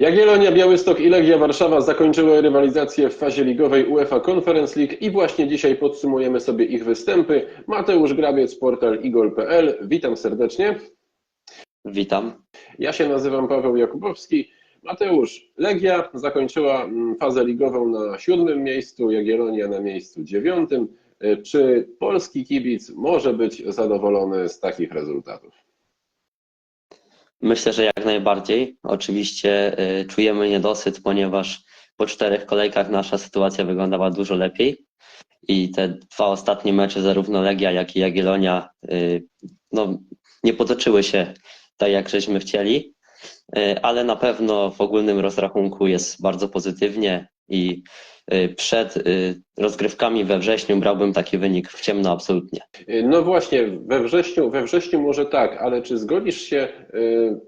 Jagiellonia, Białystok i Legia Warszawa zakończyły rywalizację w fazie ligowej UEFA Conference League i właśnie dzisiaj podsumujemy sobie ich występy. Mateusz Grabiec, portal igol.pl. Witam serdecznie. Witam. Ja się nazywam Paweł Jakubowski. Mateusz, Legia zakończyła mm, fazę ligową na siódmym miejscu, Jagiellonia na miejscu dziewiątym. Czy polski kibic może być zadowolony z takich rezultatów? Myślę, że jak najbardziej. Oczywiście y, czujemy niedosyt, ponieważ po czterech kolejkach nasza sytuacja wyglądała dużo lepiej i te dwa ostatnie mecze, zarówno Legia, jak i Jagiellonia, y, no, nie potoczyły się tak, jak żeśmy chcieli, ale na pewno w ogólnym rozrachunku jest bardzo pozytywnie i y, przed y, rozgrywkami we wrześniu brałbym taki wynik w ciemno absolutnie. No właśnie, we wrześniu, we wrześniu może tak, ale czy zgodzisz się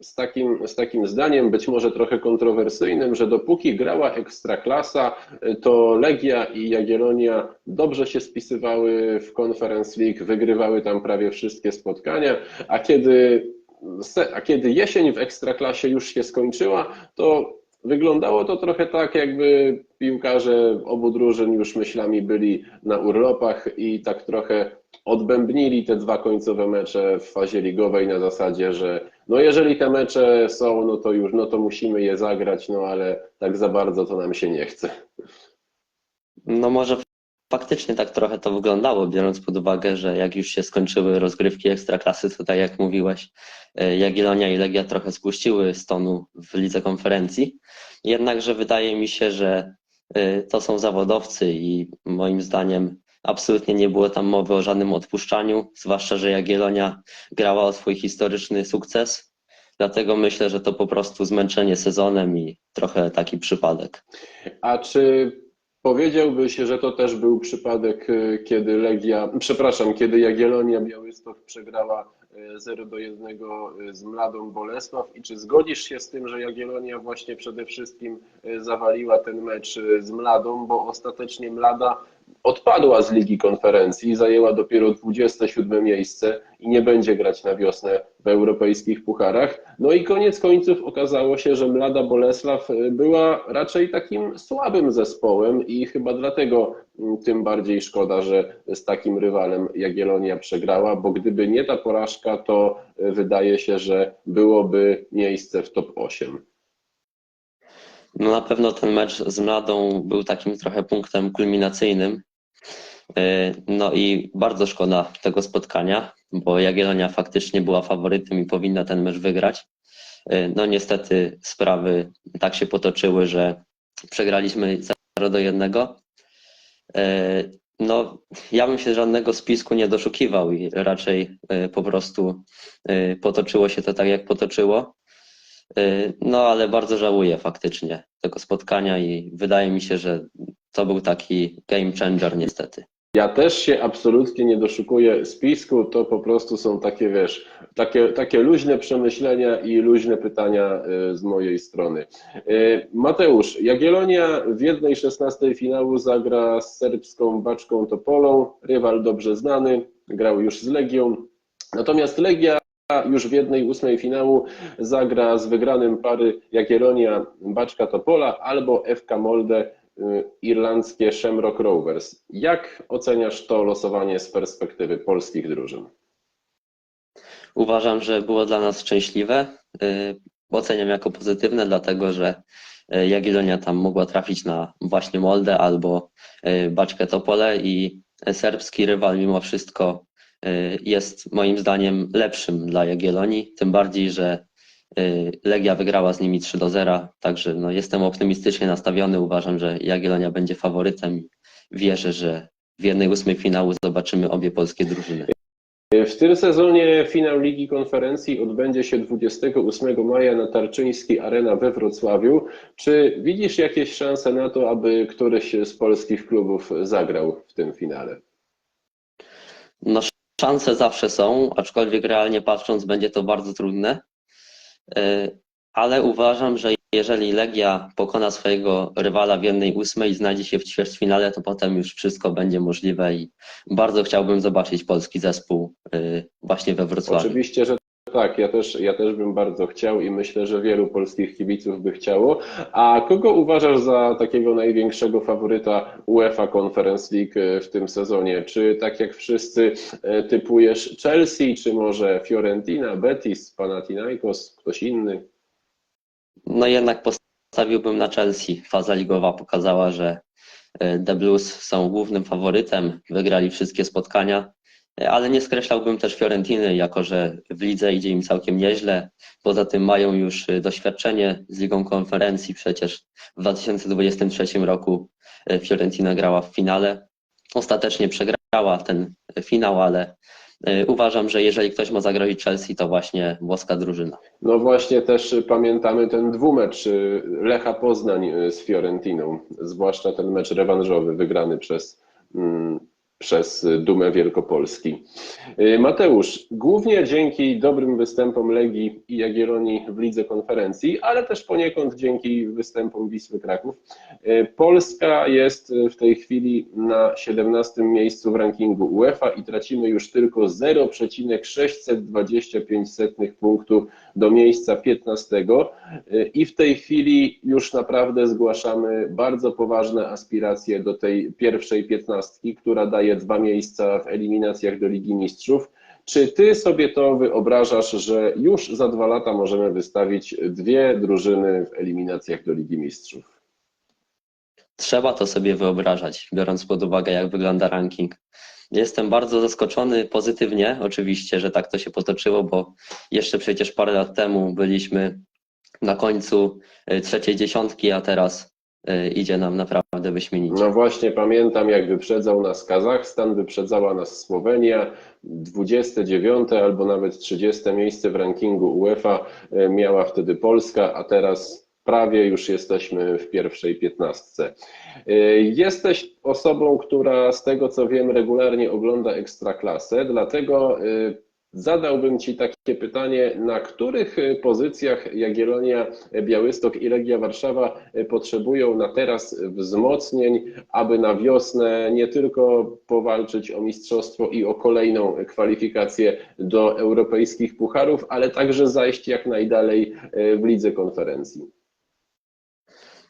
z takim, z takim zdaniem, być może trochę kontrowersyjnym, że dopóki grała Ekstraklasa, to Legia i Jagiellonia dobrze się spisywały w Conference League, wygrywały tam prawie wszystkie spotkania, a kiedy, a kiedy jesień w Ekstraklasie już się skończyła, to Wyglądało to trochę tak, jakby piłkarze obu drużyn już myślami byli na urlopach i tak trochę odbębnili te dwa końcowe mecze w fazie ligowej na zasadzie, że no jeżeli te mecze są, no to już, no to musimy je zagrać, no ale tak za bardzo to nam się nie chce. No może faktycznie tak trochę to wyglądało, biorąc pod uwagę, że jak już się skończyły rozgrywki ekstraklasy, to tak jak mówiłeś, e, Jagiellonia i Legia trochę spuściły z tonu w lidze konferencji. Jednakże wydaje mi się, że e, to są zawodowcy i moim zdaniem absolutnie nie było tam mowy o żadnym odpuszczaniu, zwłaszcza, że Jagiellonia grała o swój historyczny sukces. Dlatego myślę, że to po prostu zmęczenie sezonem i trochę taki przypadek. A czy Powiedziałbyś, że to też był przypadek, y, kiedy Legia, przepraszam, kiedy Jagiellonia Białystok przegrała 0 y, do 1 y, z Mladą Bolesław. I czy zgodzisz się z tym, że Jagiellonia właśnie przede wszystkim zawaliła ten mecz z Mladą, bo ostatecznie Mlada odpadła z Ligi Konferencji, zajęła dopiero 27 miejsce i nie będzie grać na wiosnę w europejskich pucharach. No i koniec końców okazało się, że Mlada Bolesław była raczej takim słabym zespołem i chyba dlatego mm, tym bardziej szkoda, że z takim rywalem Jagiellonia przegrała, bo gdyby nie ta porażka, to wydaje się, że byłoby miejsce w top 8. No na pewno ten mecz z Mladą był takim trochę punktem kulminacyjnym. E, no i bardzo szkoda tego spotkania, bo Jagiellonia faktycznie była faworytem i powinna ten mecz wygrać. E, no niestety sprawy tak się potoczyły, że przegraliśmy 0 do 1. E, no, ja bym się żadnego spisku nie doszukiwał i raczej po prostu potoczyło się to tak, jak potoczyło. Y, no ale bardzo żałuję faktycznie tego spotkania i wydaje mi się, że to był taki game changer niestety. Ja też się absolutnie nie doszukuję spisku, to po prostu są takie, wiesz, takie, takie luźne przemyślenia i luźne pytania y, z mojej strony. Y, Mateusz, Jagiellonia w jednej szesnastej finału zagra z serbską Baczką Topolą, rywal dobrze znany, grał już z Legią, natomiast Legia już w jednej ósmej finału zagra z wygranym pary Jagiellonia Baczka Topola albo FK Molde irlandzkie Shamrock Rovers. Jak oceniasz to losowanie z perspektywy polskich drużyn? Uważam, że było dla nas szczęśliwe. Y, oceniam jako pozytywne, dlatego że y, Jagiellonia tam mogła trafić na właśnie Moldę albo Baczkę Topole i serbski rywal mimo wszystko Y, jest moim zdaniem lepszym dla Jagiellonii, tym bardziej, że y, Legia wygrała z nimi 3 do 0, także no, jestem optymistycznie nastawiony. Uważam, że Jagiellonia będzie faworytem. Wierzę, że w jednej ósmej finału zobaczymy obie polskie drużyny. W tym sezonie finał Ligi Konferencji odbędzie się 28 maja na Tarczyński Arena we Wrocławiu. Czy widzisz jakieś szanse na to, aby któryś z polskich klubów zagrał w tym finale? No, Szanse zawsze są, aczkolwiek realnie patrząc będzie to bardzo trudne. E, ale uważam, że jeżeli Legia pokona swojego rywala w jednej ósmej i znajdzie się w ćwierćfinale, to potem już wszystko będzie możliwe i bardzo chciałbym zobaczyć polski zespół e, właśnie we Wrocławiu. Oczywiście, że tak, ja też, ja też bym bardzo chciał i myślę, że wielu polskich kibiców by chciało. A kogo uważasz za takiego największego faworyta UEFA Conference League e, w tym sezonie? Czy tak jak wszyscy e, typujesz Chelsea, czy może Fiorentina, Betis, Panathinaikos, ktoś inny? No jednak postawiłbym na Chelsea. Faza ligowa pokazała, że The Blues są głównym faworytem, wygrali wszystkie spotkania, ale nie skreślałbym też Fiorentiny, jako że w lidze idzie im całkiem nieźle. Poza tym mają już e, doświadczenie z Ligą Konferencji, przecież w 2023 roku e, Fiorentina grała w finale. Ostatecznie przegrała ten finał, ale e, uważam, że jeżeli ktoś ma zagrozić Chelsea, to właśnie włoska drużyna. No właśnie też pamiętamy ten dwumecz y, Lecha Poznań y, z Fiorentiną, zwłaszcza ten mecz rewanżowy wygrany przez, mm, przez Dumę Wielkopolski. Y, Mateusz, głównie dzięki dobrym występom Legii i Jagiellonii w Lidze Konferencji, ale też poniekąd dzięki występom Wisły Kraków, y, Polska jest w tej chwili na 17 miejscu w rankingu UEFA i tracimy już tylko 0,625 punktu do miejsca 15 i w tej chwili już naprawdę zgłaszamy bardzo poważne aspiracje do tej pierwszej piętnastki, która daje dwa miejsca w eliminacjach do Ligi Mistrzów. Czy ty sobie to wyobrażasz, że już za dwa lata możemy wystawić dwie drużyny w eliminacjach do Ligi Mistrzów? Trzeba to sobie wyobrażać, biorąc pod uwagę, jak wygląda ranking. Jestem bardzo zaskoczony pozytywnie, oczywiście, że tak to się potoczyło, bo jeszcze przecież parę lat temu byliśmy na końcu y, trzeciej dziesiątki, a teraz idzie nam naprawdę wyśmienicie. No właśnie, pamiętam jak wyprzedzał nas Kazachstan, wyprzedzała nas Słowenia, 29 albo nawet 30 miejsce w rankingu UEFA e, miała wtedy Polska, a teraz prawie już jesteśmy w pierwszej piętnastce. E, Jesteś osobą, która z tego co wiem regularnie ogląda Ekstraklasę, dlatego zadałbym Ci takie pytanie, na których e, pozycjach Jagiellonia, Białystok i Legia Warszawa e, potrzebują na teraz wzmocnień, aby na wiosnę nie tylko powalczyć o mistrzostwo i o kolejną kwalifikację do europejskich pucharów, ale także zajść jak najdalej e, w lidze konferencji.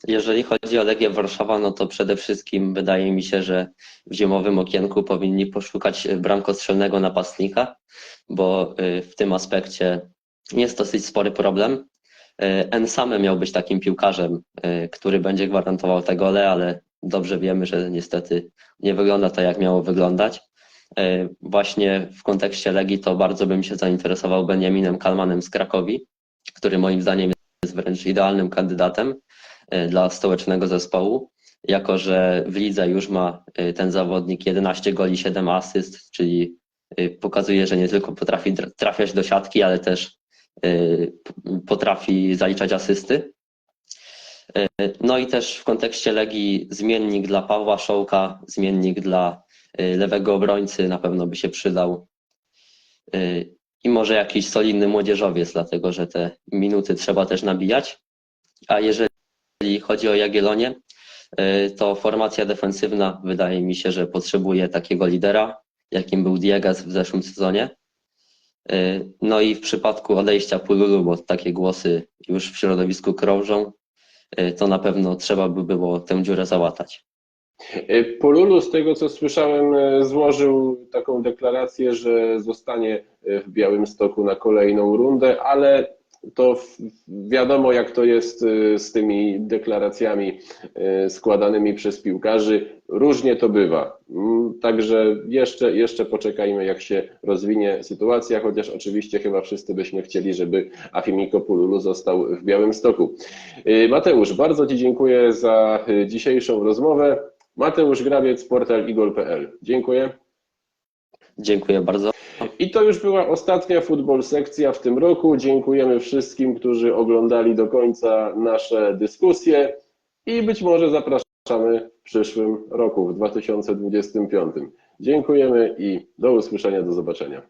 Jeżeli chodzi o Legię Warszawa, no to przede wszystkim wydaje mi się, że w zimowym okienku powinni poszukać bramkostrzelnego napastnika, bo y, w tym aspekcie jest dosyć spory problem. Y, Ensame miał być takim piłkarzem, y, który będzie gwarantował te gole, ale dobrze wiemy, że niestety nie wygląda to, jak miało wyglądać. Właśnie w kontekście Legii to bardzo bym się zainteresował Benjaminem Kalmanem z Krakowi, który moim zdaniem jest wręcz idealnym kandydatem dla stołecznego zespołu, jako że w lidze już ma y, ten zawodnik 11 goli, 7 asyst, czyli y, pokazuje, że nie tylko potrafi trafiać do siatki, ale też potrafi zaliczać asysty. No i też w kontekście Legii zmiennik dla Pawła Szołka, zmiennik dla lewego obrońcy na pewno by się przydał. I może jakiś solidny młodzieżowiec, dlatego że te minuty trzeba też nabijać. A jeżeli jeżeli chodzi o Jagiellonię, y, to formacja defensywna wydaje mi się, że potrzebuje takiego lidera, jakim był Diegas w zeszłym sezonie. Y, No i w przypadku odejścia Pululu, bo takie głosy już w środowisku krążą, y, to na pewno trzeba by było tę dziurę załatać. Polulu, z tego co słyszałem, złożył taką deklarację, że zostanie w Białymstoku na kolejną rundę, ale to wiadomo, jak to jest e, z tymi deklaracjami e, składanymi przez piłkarzy. Różnie to bywa. Mm, Także jeszcze, jeszcze poczekajmy, jak się rozwinie sytuacja, chociaż oczywiście chyba wszyscy byśmy chcieli, żeby Afimiko Pululu został w Białymstoku. E, Mateusz, bardzo Ci dziękuję za dzisiejszą rozmowę. Mateusz Grabiec, portal igol.pl. Dziękuję. Dziękuję bardzo. I to już była ostatnia futbol sekcja w tym roku. Dziękujemy wszystkim, którzy oglądali do końca nasze dyskusje i być może zapraszamy w przyszłym roku, w 2025. Dziękujemy i do usłyszenia, do zobaczenia.